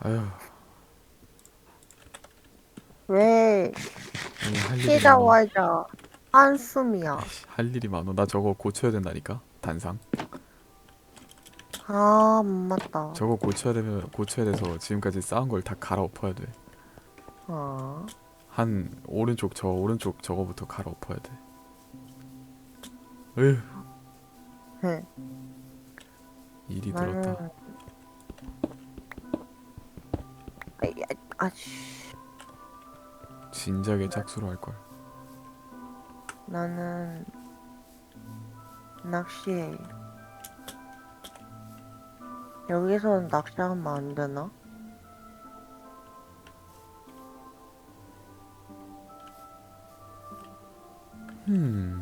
아휴 왜 아니, 할 일이 많어. 쉬자마자 한숨이야. 할 일이 많어. 나 저거 고쳐야 된다니까. 단상. 아, 맞다. 저거 고쳐야 되면 고쳐야 돼서 지금까지 쌓은 걸 다 갈아엎어야 돼. 어. 한 오른쪽 저 오른쪽 저거부터 갈아엎어야 돼. 에휴 응. 일이 나는 들었다. 아이, 아, 아씨. 진작에 짝수로 할 걸. 나는 낚시해. 여기서 낚시하면 안 되나? 음.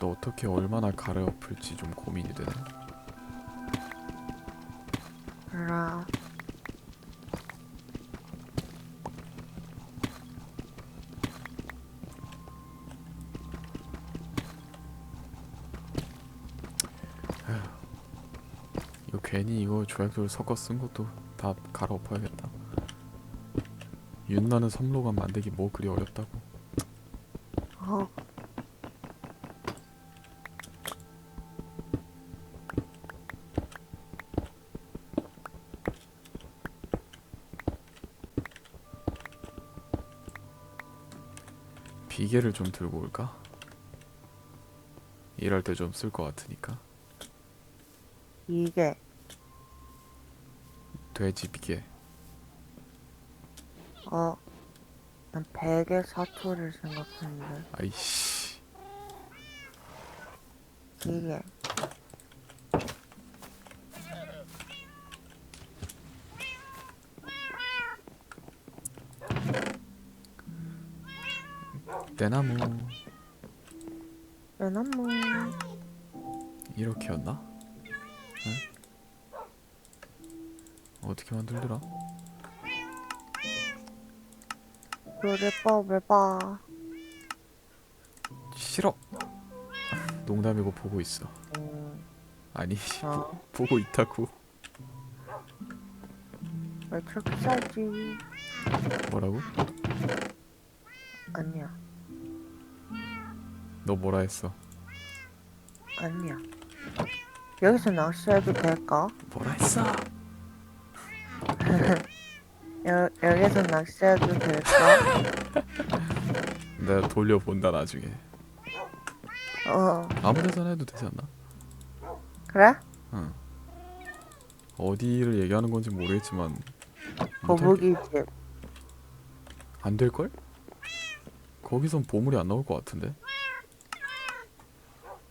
또 어떻게 얼마나 갈아엎을지 좀 고민이 되네. 알아. 이거 괜히 이거 조약돌 섞어 쓴 것도 다 갈아엎어야겠다. 윤나는 섬로가 만들기 뭐 그리 어렵다고. 비계를 좀 들고 올까? 일할 때 좀 쓸 것 같으니까. 이게. 돼지 비계. 어. 난 베개 사투를 생각했는데. 아이씨. 이게. 대나무 왜나무 이렇게였나? 응? 어떻게 만들더라? 요리법을 봐. 싫어. 농담이고 보고 있어. 음, 아니 어. 보 고 있다고. 왜 저렇게 살지? 뭐라고? 아니야, 너 뭐라 했어? 아니야. 여기서 낚시해도 될까? 뭐라 했어? 여, 여기서 낚시해도 될까? 내가 돌려본다 나중에. 어, 아무 데서나 해도 되지 않나? 그래? 응. 어디를 얘기하는 건지 모르겠지만 거북이 집. 안 될 걸? 거기선 보물이 안 나올 것 같은데?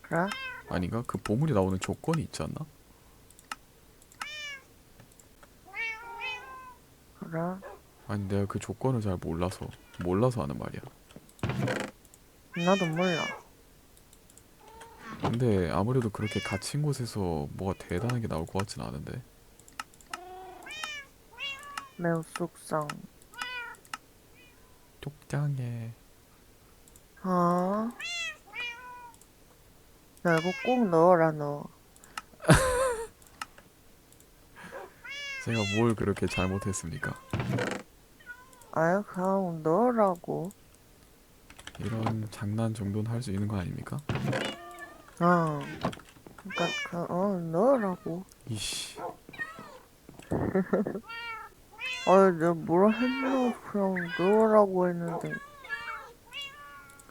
그래? 아닌가? 그 보물이 나오는 조건이 있지 않나? 그래? 아니 내가 그 조건을 잘 몰라서 몰라서 하는 말이야. 나도 몰라. 근데 아무래도 그렇게 갇힌 곳에서 뭐가 대단한 게 나올 것 같진 않은데. 매우 속상. 쪽장에 아. 나 이거 꼭 넣어라 너. 제가 뭘 그렇게 잘못했습니까? 아유 그냥 넣으라고. 이런 장난 정도는 할 수 있는 거 아닙니까? 어. 그니까 그, 어 넣으라고. 이씨 아유 내가 뭐라 했나 그냥 넣으라고 했는데.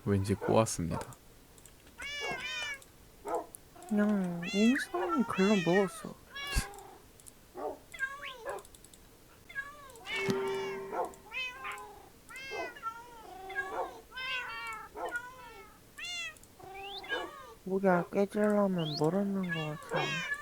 왠지 꼬았습니다. 그냥 인성이 글러 먹었어. 모기알 깨지려면 멀었는 것 같아.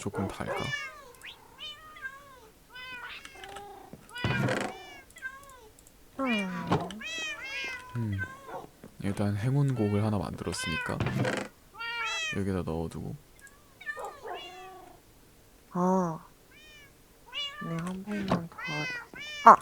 조금 달까? 음, 일단 행운곡을 하나 만들었으니까 여기다 넣어두고 아, 네, 한 번만 더. 아!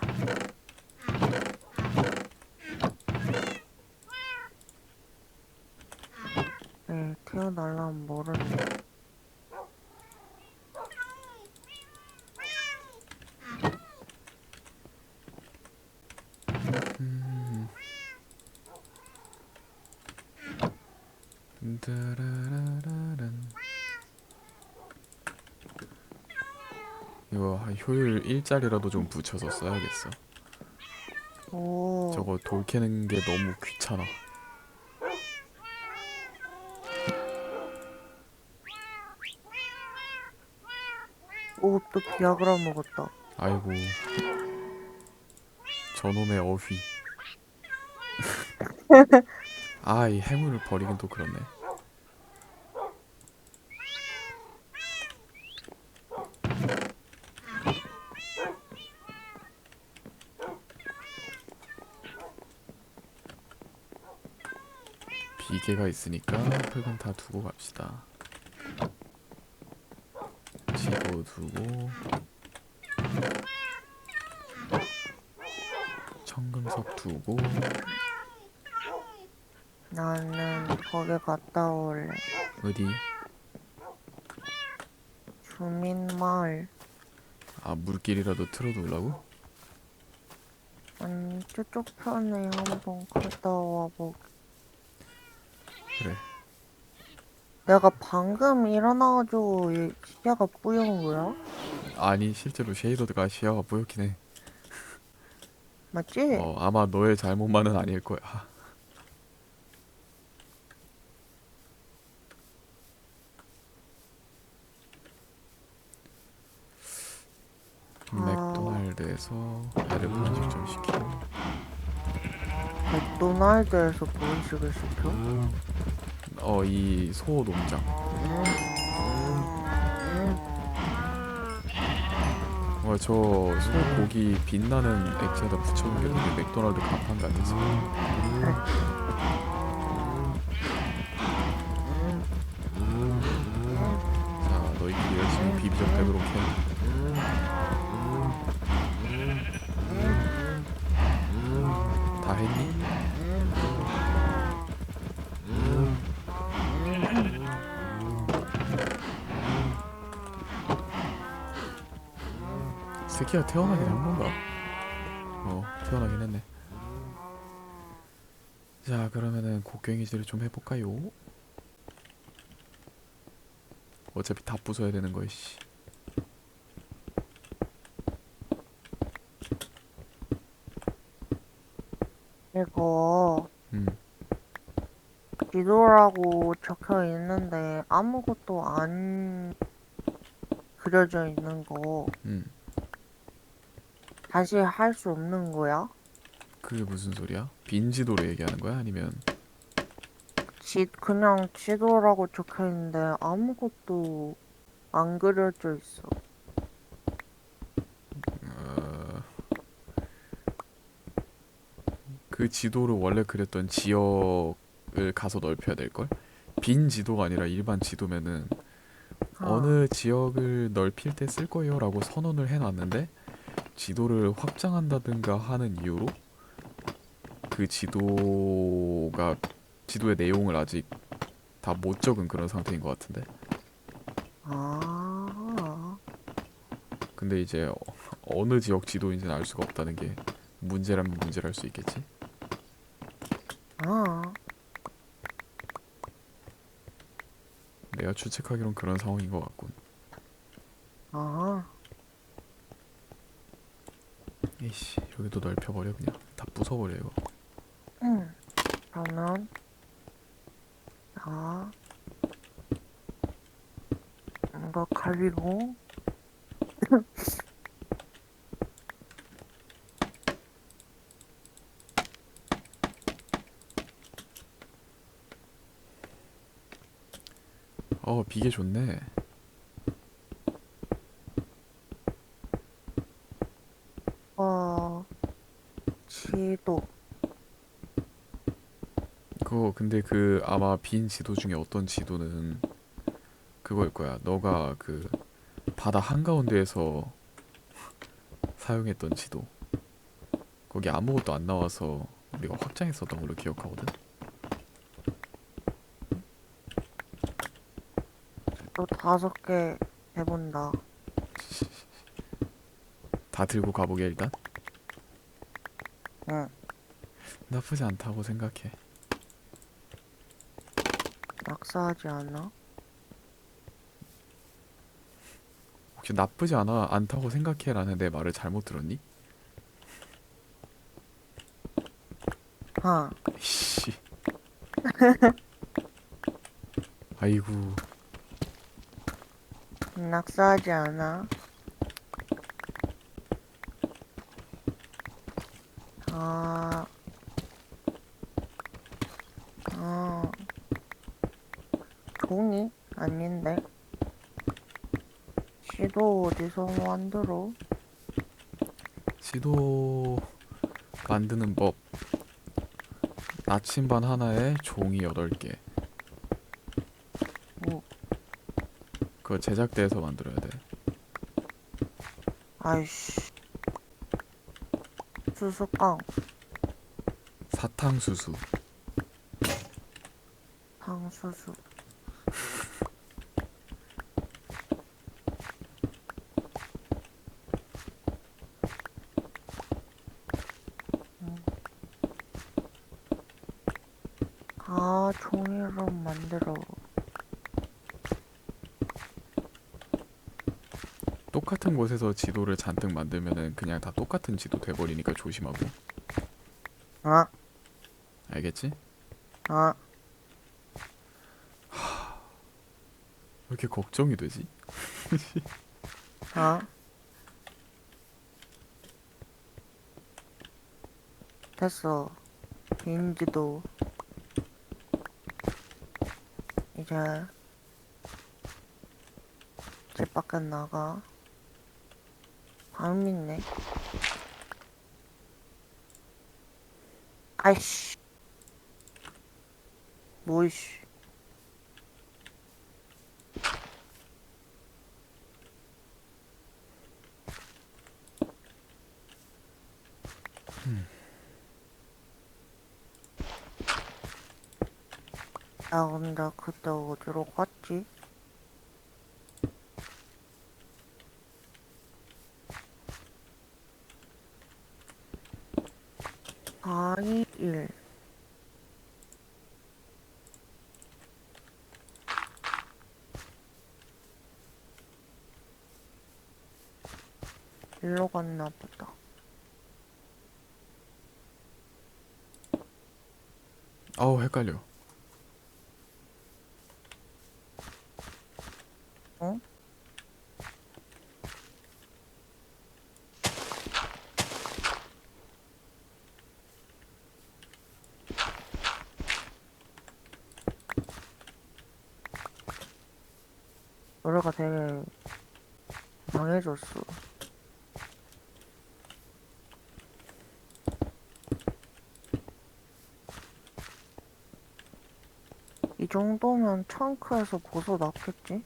따라라라란. 이거 한 효율 1짜리라도 좀 붙여서 써야겠어. 오, 저거 돌 캐는 게 너무 귀찮아. 오, 또 비아그라 먹었다. 아이고. 저놈의 어휘. 아, 이 해물을 버리긴 또 그렇네. 비계가 있으니까 풀건 다 두고 갑시다. 지도 두고 청금석 두고 나는 거기 갔다 올래. 어디? 주민마을. 아 물길이라도 틀어두려고? 아니, 저쪽 편에 한번 갔다 와보. 그래 내가 방금 일어나가지고 얘 시야가 뿌연 거야? 아니 실제로 쉐이더드가 시야가 뿌옇긴 해 맞지? 어, 아마 너의 잘못만은 아닐 거야 아. 맥도날드에서 애를 분식 좀 시키고 맥도날드에서 분식을 시켜? 어 이 소 농장. 어, 저 소고기 빛나는 액체에다 붙여놓은 게 되게 맥도날드 간판 같았어 자 너희끼리 열심히 비비적대도록 해 새끼가 태어나긴 한 건가? 어 태어나긴 했네 자 그러면은 곡괭이질을 좀 해볼까요? 어차피 다 부숴야 되는 거야 씨 이거 음. 지도라고 적혀 있는데 아무것도 안 그려져 있는 거 음. 다시 할 수 없는 거야? 그게 무슨 소리야? 빈 지도로 얘기하는 거야? 아니면 지, 그냥 지도라고 적혀 있는데 아무것도 안 그려져 있어. 어... 그 지도를 원래 그렸던 지역을 가서 넓혀야 될 걸? 빈 지도가 아니라 일반 지도면은 아. 어느 지역을 넓힐 때 쓸 거예요 라고 선언을 해놨는데 지도를 확장한다든가 하는 이유로 그 지도가 지도의 내용을 아직 다 못 적은 그런 상태인 것 같은데. 아, 근데 이제 어- 어느 지역 지도인지는 알 수가 없다는 게 문제라면 문제랄 수 있겠지? 아, 내가 추측하기론 그런 상황인 것 같군 아. 이씨 여기도 넓혀버려 그냥. 다 부숴버려 이거 응. 그러면 자 이거 가리고 어 비계 좋네 어 지도 그거 근데 그 아마 빈 지도 중에 어떤 지도는 그거일 거야. 너가 그 바다 한가운데에서 사용했던 지도. 거기 아무것도 안 나와서 우리가 확장했었던 걸로 기억하거든. 또 다섯 개 해본다. 다 들고 가보게 일단. 응. 나쁘지 않다고 생각해. 낙사하지 않아? 혹시 나쁘지 않아 않다고 생각해라는 내 말을 잘못 들었니? 하. 씨. 아이고 낙사하지 않아? 아. 아. 종이? 아닌데. 시도 어디서 만들어? 지도 만드는 법 나침반 하나에 종이 8개 뭐, 그거 제작대에서 만들어야 돼 아이씨. 수수깡, 사탕수수 방수수. 음. 아, 종이로 만들어. 똑같은 곳에서 지도를 잔뜩 만들면은 그냥 다 똑같은 지도 돼버리니까 조심하고 아, 알겠지? 왜 아, 이렇게 걱정이 되지? 아. 됐어. 인지도. 이제 집 밖에 나가. 안 믿네. 아이씨. 뭐이씨. 나 근데 그때 어디로 갔지? 사이일 일로 갔나 보다. 아우 헷갈려 노래가 되게 망해졌어. 이 정도면 창크에서 벗어났겠지?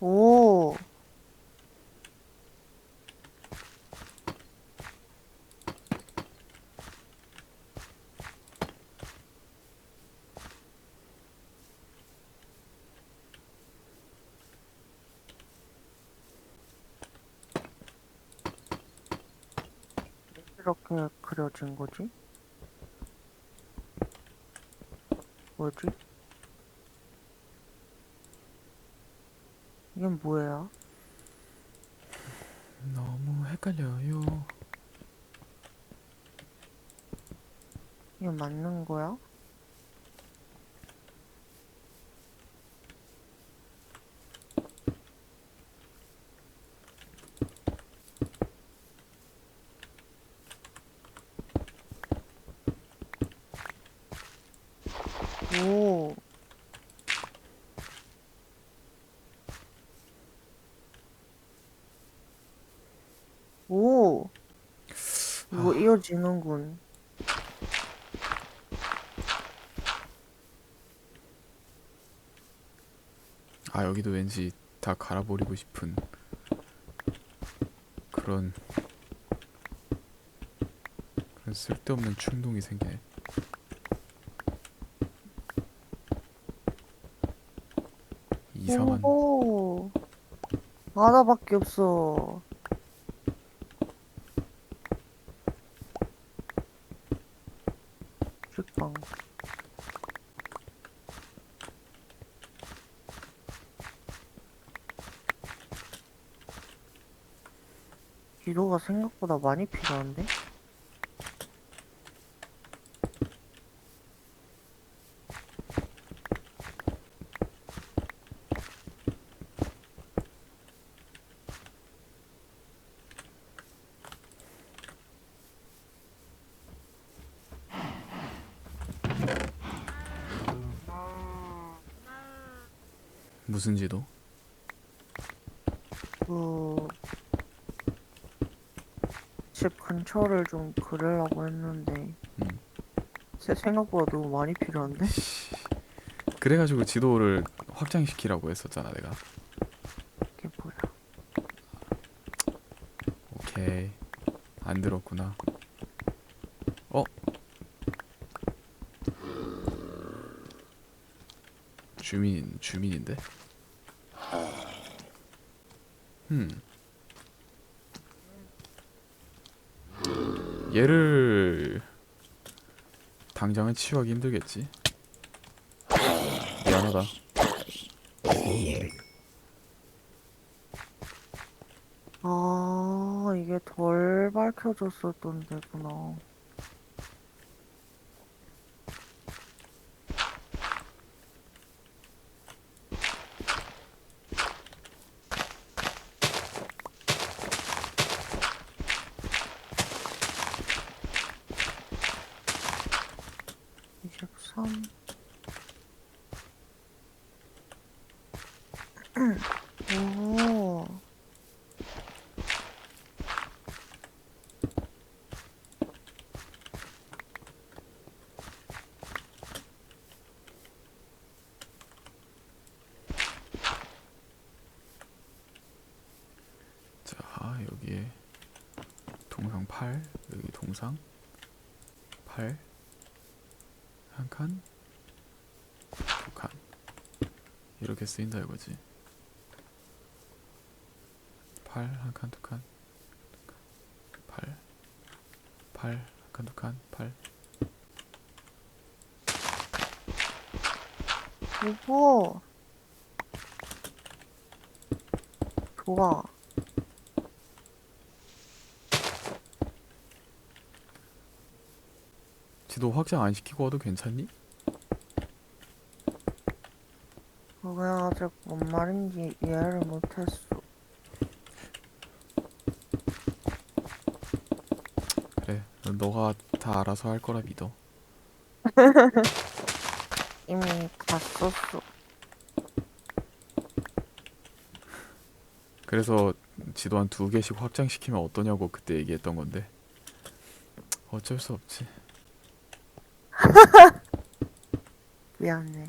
오. 그려진 거지? 뭐지? 이건 뭐예요? 너무 헷갈려요 이거 맞는 거야? 띄워지는군. 아 여기도 왠지 다 갈아버리고 싶은 그런 그런 쓸데없는 충동이 생기네. 이상한. 오호. 바다밖에 없어. 기도가 생각보다 많이 필요한데? 무슨 지도? 그, 집 근처를 좀 그리려고 했는데, 음. 제 생각보다 너무 많이 필요한데? 그래가지고 지도를 확장시키라고 했었잖아 내가. 이게 뭐야? 오케이 안 들었구나. 어? 주민 주민인데? 음. 얘를 당장은 치유하기 힘들겠지. 미안하다. 아, 이게 덜 밝혀졌었던 데구나. 이십삼. 오. 자 여기에 동상 8 여기 동상 8한 칸, 두 칸. 이렇게 쓰인다 이거지. 8 한 칸, 두 칸. 8 8 한 칸, 두 칸. 8 오호. 좋아. 지도 확장 안 시키고 와도 괜찮니? 그게 아직 뭔 말인지 이해를 못했어. 그래. 너가 다 알아서 할 거라 믿어. 이미 다 썼어. 그래서 지도 한 두 개씩 확장시키면 어떠냐고 그때 얘기했던 건데. 어쩔 수 없지. 미안해.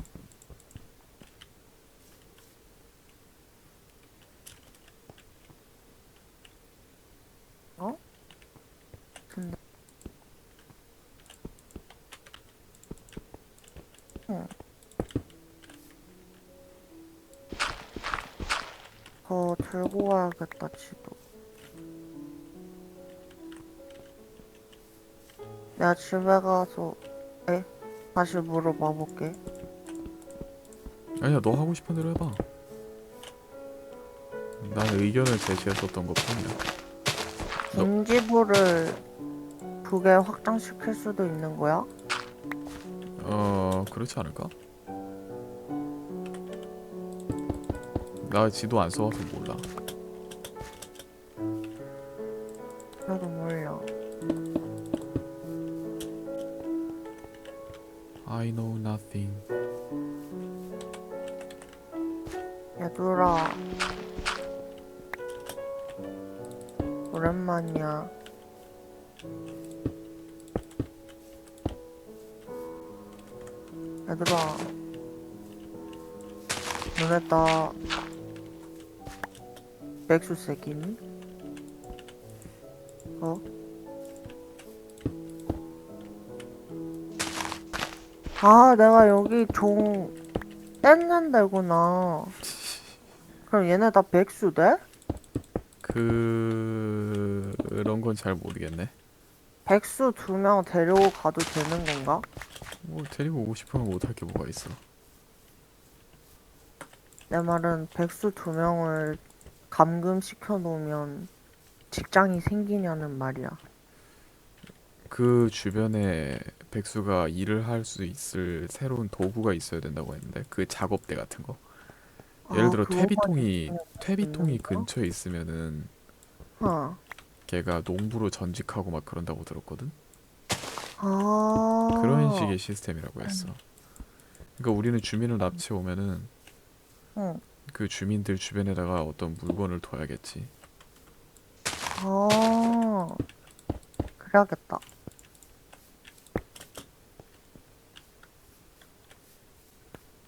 어? 근데 응. 더 들고 와야겠다 지도. 내가 집에 가서 에 다시 물어봐 볼게. 아니야 너 하고 싶은 대로 해봐 난 의견을 제시했었던 것 뿐이야 너- 김지부를 두 개 확장시킬 수도 있는 거야? 어 그렇지 않을까? 나 지도 안 써와서 몰라 얘들아. 눈에 다 백수 새끼니? 어? 아, 내가 여기 종 뗐는 데구나. 그럼 얘네 다 백수 돼? 그... 그런 건 잘 모르겠네. 백수 두 명 데리고 가도 되는 건가? 뭐 데리고 오고 싶으면 못할 게 뭐가 있어. 내 말은 백수 두 명을 감금시켜 놓으면 직장이 생기냐는 말이야. 그 주변에 백수가 일을 할 수 있을 새로운 도구가 있어야 된다고 했는데 그 작업대 같은 거. 예를 아, 들어 그거만 퇴비통이 퇴비통이 있는 거야? 근처에 있으면은 어. 걔가 농부로 전직하고 막 그런다고 들었거든. 아. 그런 식의 시스템이라고 했어. 그러니까 우리는 주민을 납치해 오면은 응. 그 주민들 주변에다가 어떤 물건을 둬야겠지. 아. 그래야겠다.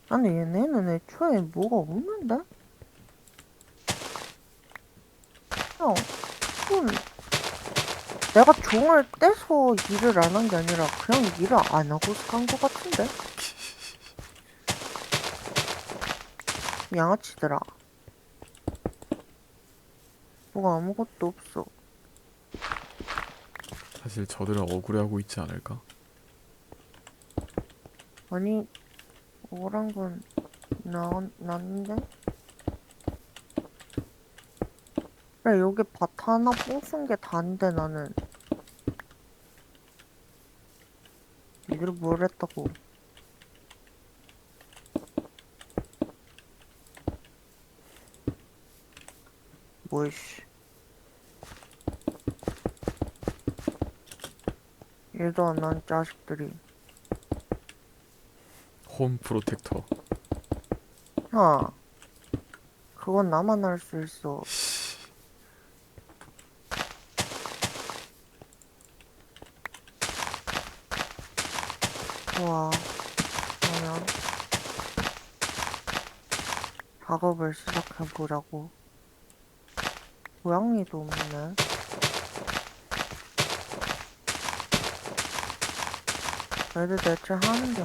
아니 얘네는 애초에 뭐가 없는데? 형, 그건 내가 종을 떼서 일을 안 한 게 아니라 그냥 일을 안 하고 산거 같은데? 양아치들아. 뭐가 아무것도 없어. 사실 저들은 억울해하고 있지 않을까? 아니, 억울한 건 나, 났는데? 그래, 여기 밭 하나 부순 게 다인데, 나는. 니들 뭘 했다고. 뭐이씨. 일도 안한 자식들이. 홈 프로텍터. 야, 그건 나만 할 수 있어. 좋아. 그러면 작업을 시작해 보자고. 고양이도 없네. 얘들 대체 하는 게?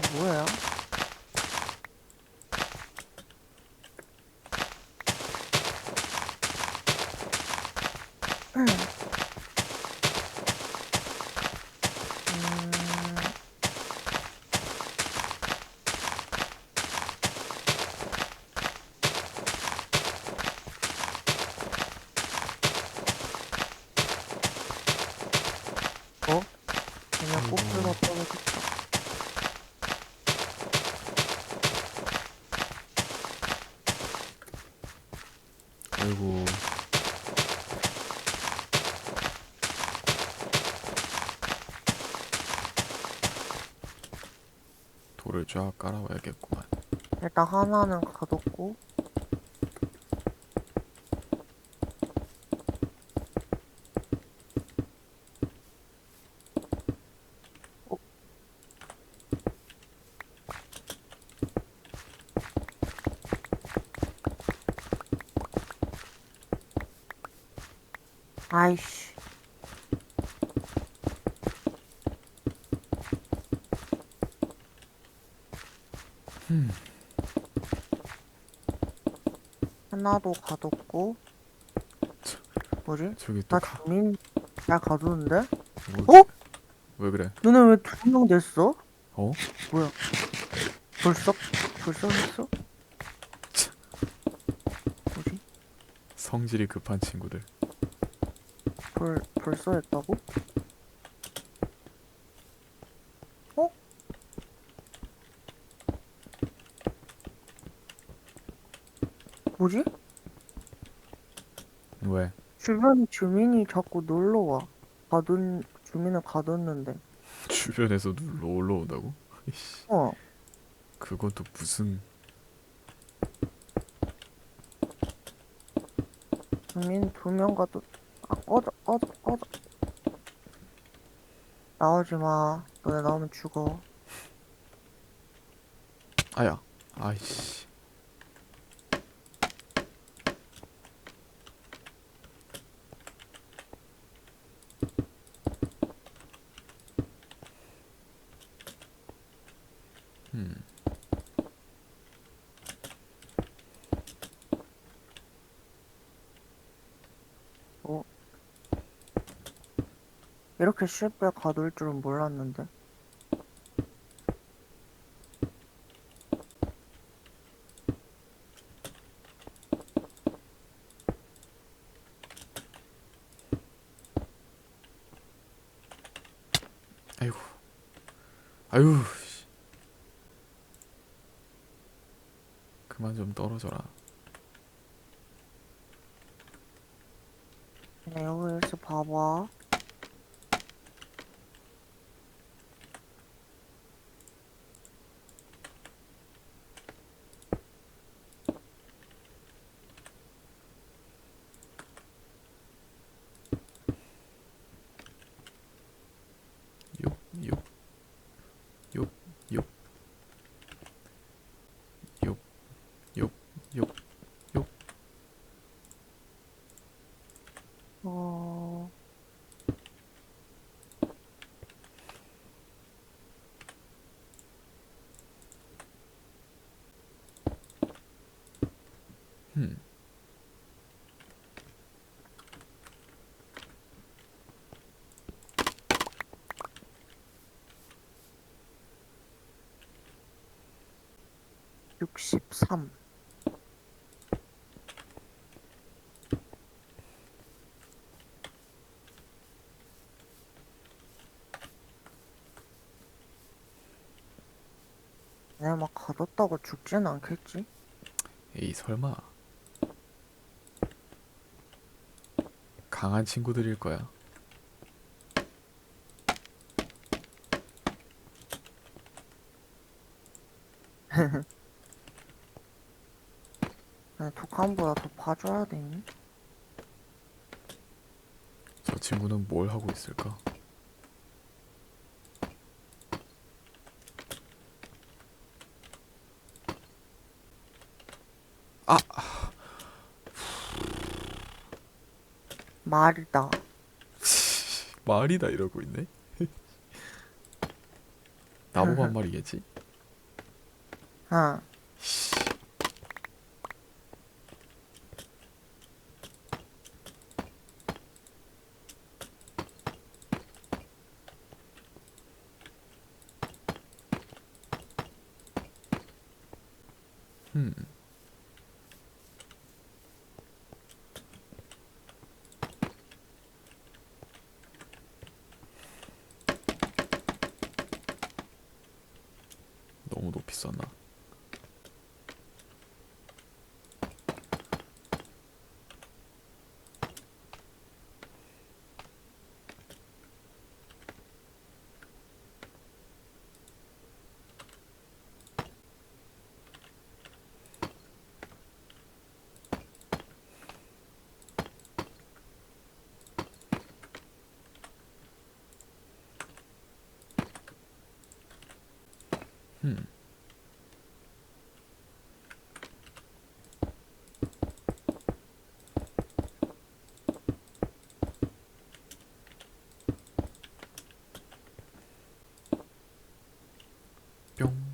음, 어? 그냥 꽃불만 떨어졌다. 아이고 돌을 쫙 깔아와야겠구만. 일단 하나는 가뒀고 어? 아이씨 하나도 가뒀고 뭐지? 저기 나또 가. 주민 잘 가두는데? 뭐, 어? 왜 그래? 너네 왜 두명 됐어? 어? 뭐야? 벌써? 벌써 했어? 뭐지? 성질이 급한 친구들. 벌, 벌써 했다고? 뭐지? 왜? 주변 주민이 자꾸 놀러 와. 가둔, 주민을 가뒀는데. 주변에서 놀러 올라온다고? 이씨, 어. 그건 또 무슨 주민 두 명 가도 아 꺼져 꺼져 꺼져 나오지 마 너네 나오면 죽어 아야. 아이씨. 이렇게 쉽게 가둘 줄은 몰랐는데. 아이고. 아유. 씨. 그만 좀 떨어져라. 네, 여기 일찍 봐봐. 욕, 욕, 욕, 욕, 욕, 욕, 욕, 욕. 어, 흠. 육십삼. 내가 막 가뒀다고 죽진 않겠지? 에이 설마. 강한 친구들일 거야. 내 독한보다 더 봐줘야 되니? 저 친구는 뭘 하고 있을까? 말이다. 말이다 이러고 있네. 나보고 한 말이겠지? 응. 음. 너무 높이 썼나? Yo.